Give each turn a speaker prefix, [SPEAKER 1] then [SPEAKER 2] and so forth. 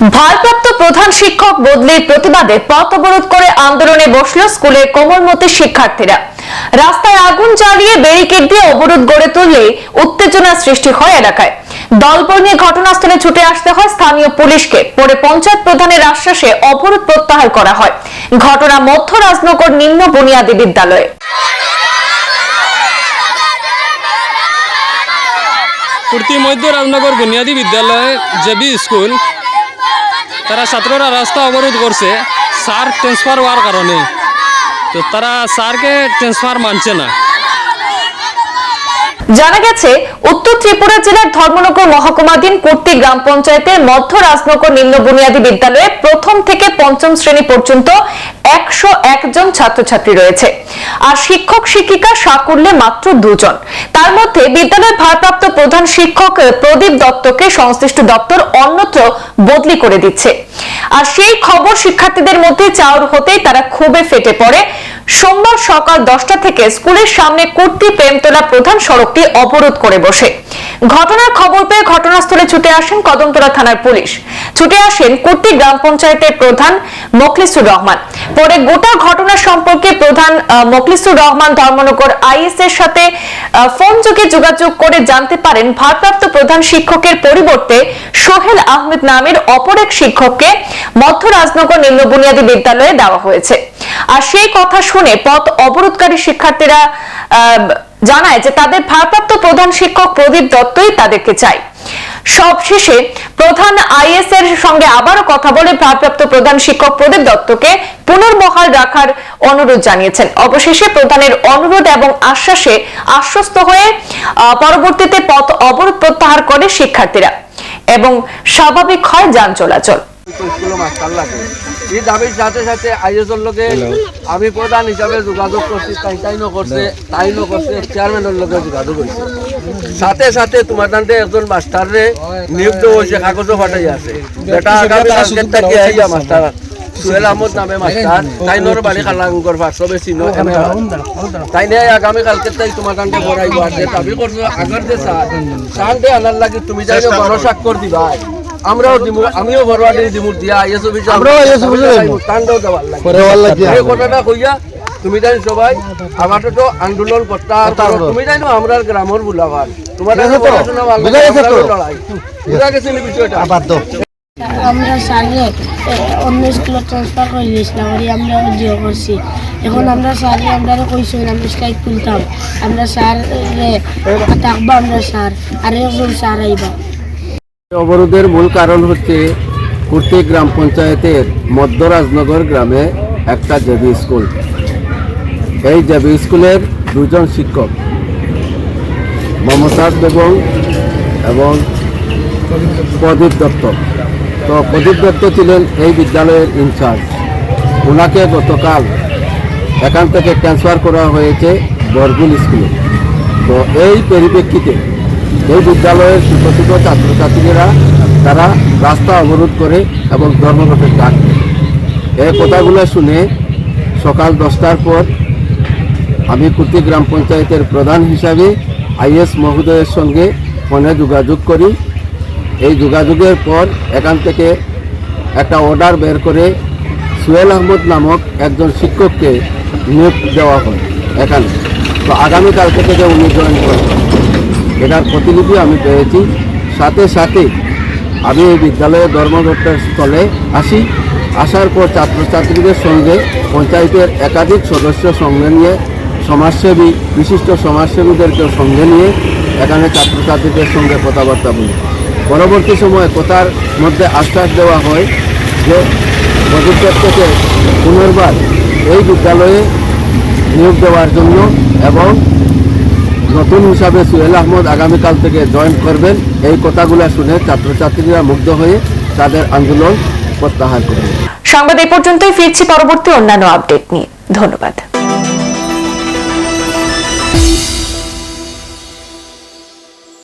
[SPEAKER 1] ভারপ্রাপ্ত প্রধান শিক্ষক বদলির প্রতিবাদে পথ অবরোধ করে আন্দোলনে বসল স্কুলের কোমলমতি শিক্ষার্থীরা। রাস্তায় আগুন জ্বালিয়ে ব্যারিকেড দিয়ে অবরোধ গড়ে তুললে উত্তেজনা সৃষ্টি হয় এলাকায়। দলবল নিয়ে ঘটনাস্থলে ছুটে আসতে হয় স্থানীয় পুলিশকে। পরে পঞ্চায়েত প্রধানের আশ্বাসে অবরোধ প্রত্যাহার করা হয়। ঘটনা মধ্য রাজনগর নিম্ন বুনিয়াদী বিদ্যালয়ে।
[SPEAKER 2] কুর্তি মধ্য রাজনগর বুনিয়াদী বিদ্যালয় জেবি স্কুল তারা ছাত্ররা রাস্তা অবরোধ করছে। স্যার ট্রান্সফার হওয়ার কারণে। তো তারা স্যারকে ট্রান্সফার মানছে না।
[SPEAKER 1] জানা গেছে, উত্তর ত্রিপুরা জেলার ধর্মনগর মহকুমাধীন কুর্তি গ্রাম পঞ্চায়েতের মধ্য রাজনগর নিম্ন বুনিয়াদী বিদ্যালয়ে প্রথম থেকে পঞ্চম শ্রেণি পর্যন্ত একশো একজন ছাত্রছাত্রী রয়েছে। আর শিক্ষক, শিক্ষিকা সাকুল্যে মাত্র দুজন। তার মধ্যে বিদ্যালয়ের ভারপ্রাপ্ত প্রধান শিক্ষক প্রদীপ দত্তকে সংশ্লিষ্ট দপ্তর অন্যত্র বদলি করে দিচ্ছে। আর সেই খবর শিক্ষার্থীদের মধ্যে চাউর হতেই তারা ক্ষোভে ফেটে পড়ে। সোমবার সকাল দশটা থেকে স্কুলের সামনে কুর্তি প্রেমতলা প্রধান সড়কটি অবরোধ করে বসে। ঘটনার খবর পেয়ে ঘটনাস্থলে ছুটে আসেন কদমতলা থানার পুলিশ। ছুটে আসেন কুর্তি গ্রাম পঞ্চায়েতের প্রধান মখলিসুর রহমান। পরে গোটা ঘটনা সম্পর্কে প্রধান মখলিসুর রহমান ধর্মনগর আইএস এর সাথে ফোন যোগে যোগাযোগ করে জানতে পারেন ভারপ্রাপ্ত প্রধান শিক্ষকের পরিবর্তে সোহেল আহমেদ নামের অপর এক শিক্ষককে মধ্য রাজনগর নিম্ন বুনিয়াদী বিদ্যালয়ে দেওয়া হয়েছে। আর সেই কথা শুনে পথ অবরোধকারী শিক্ষার্থীরা জানায় যে তাদের ভারপ্রাপ্ত প্রধান শিক্ষক প্রদীপ দত্তই তাদেরকে চাই সবশেষে প্রধান আইএস এর সঙ্গে আবারও কথা বলে ভারপ্রাপ্ত প্রধান শিক্ষক প্রদীপ দত্তকে পুনর্বহাল রাখার অনুরোধ জানিয়েছেন। অবশেষে প্রধানের অনুরোধ এবং আশ্বাসে আশ্বস্ত হয়ে পরবর্তীতে পথ অবরোধ প্রত্যাহার করে শিক্ষার্থীরা। এবং স্বাভাবিক হয় যান চলাচল।
[SPEAKER 3] এই দাবির সাথে সাথে আইএসএর লগে আমি প্রধান হিসাবে যোগাযোগ করছি তাই তাই করছে তাই করছে চেয়ারম্যানের লগে যোগাযোগ করছে সাথে সাথে তোমার তান্তে একজন মাস্টারে নিয়োগ দেওয়া হয়েছে কাগজও ফাটাই আছে। বেটা আগামী আইয়া মাস্টার সুহেল আহমদ নামে মাস্টার তাই নর বাড়ি খালাঙ্গর ভাষা বেশি ন তাই নিয়ে আগামী কালকের তাই তোমার তান্তে করাইব দাবি করছ আগের যে সার সারতে আনার লাগি তুমি যাই বড় স্বাক্ষর দিবা আমরাও দিমু আমিও দিমু দিয়া অফিসে আমরাও তান্ডাও দেওয়ার লাগে। এই কথাটা কইয়া তুমি জানি সবাই আমারও তো আন্দোলন করতে তুমি জানো আমরা গ্রামের বুলাবার তোমার কাছে পড়াশোনা ভালো
[SPEAKER 4] বুঝা গেছে তো?
[SPEAKER 3] লড়াই। বুঝা গেছে নি বিষয়টা?
[SPEAKER 4] আবার তো
[SPEAKER 5] আমরা স্যারে অন্য স্কুলে ট্রান্সফার করে দিয়েছিলাম আমরা জিও করছি। এখন আমরা স্যারে আমরা কইছি আমরা তুলতাম আমরা স্যার থাকব আমরা স্যার আর একজন স্যার আইবা।
[SPEAKER 3] অবরোধের মূল কারণ হচ্ছে কুর্তি গ্রাম পঞ্চায়েতের মধ্য রাজনগর গ্রামে একটা জেবি স্কুল। এই জেবি স্কুলের দুজন শিক্ষক, মমতাজ বেগম এবং প্রদীপ দত্ত। তো প্রদীপ দত্ত ছিলেন এই বিদ্যালয়ের ইনচার্জ। ওনাকে গতকাল এখান থেকে ট্রান্সফার করা হয়েছে বরগুল স্কুলে। তো এই পরিপ্রেক্ষিতে এই বিদ্যালয়ের ছোট ছাত্রছাত্রীরা তারা রাস্তা অবরোধ করে এবং ধর্মঘটের ডাক। এই কথাগুলো শুনে সকাল দশটার পর আমি কুর্তি গ্রাম পঞ্চায়েতের প্রধান হিসাবে আইএস মহোদয়ের সঙ্গে ফোনে যোগাযোগ করি। এই যোগাযোগের পর এখান থেকে একটা অর্ডার বের করে সুহেল আহমদ নামক একজন শিক্ষককে নিয়োগ দেওয়া হয় এখানে। তো আগামীকাল থেকে যে উনি জয়েন করবেন এটার প্রতিলিপি আমি পেয়েছি। সাথে সাথে আমি এই বিদ্যালয়ের ধর্মঘটের স্থলে আসি। আসার পর ছাত্রছাত্রীদের সঙ্গে পঞ্চায়েতের একাধিক সদস্য সঙ্গে নিয়ে সমাজসেবী, বিশিষ্ট সমাজসেবীদেরকে সঙ্গে নিয়ে এখানে ছাত্রছাত্রীদের সঙ্গে কথাবার্তা বলি। পরবর্তী সময়ে কথার মধ্যে আশ্বাস দেওয়া হয় যে ভবিষ্যৎ থেকে পুনর্বার এই বিদ্যালয়ে নিয়োগ দেওয়ার জন্য এবং নতুন হিসাবে সুহেল আহমদ আগামীকাল থেকে জয়েন করবেন। এই কথাগুলো শুনে ছাত্রছাত্রীরা মুগ্ধ হয়ে তাদের আন্দোলন প্রত্যাহার করবেন
[SPEAKER 1] সংবাদ এ পর্যন্তই, ফিরছি পরবর্তী অন্যান্য আপডেট নিয়ে। ধন্যবাদ।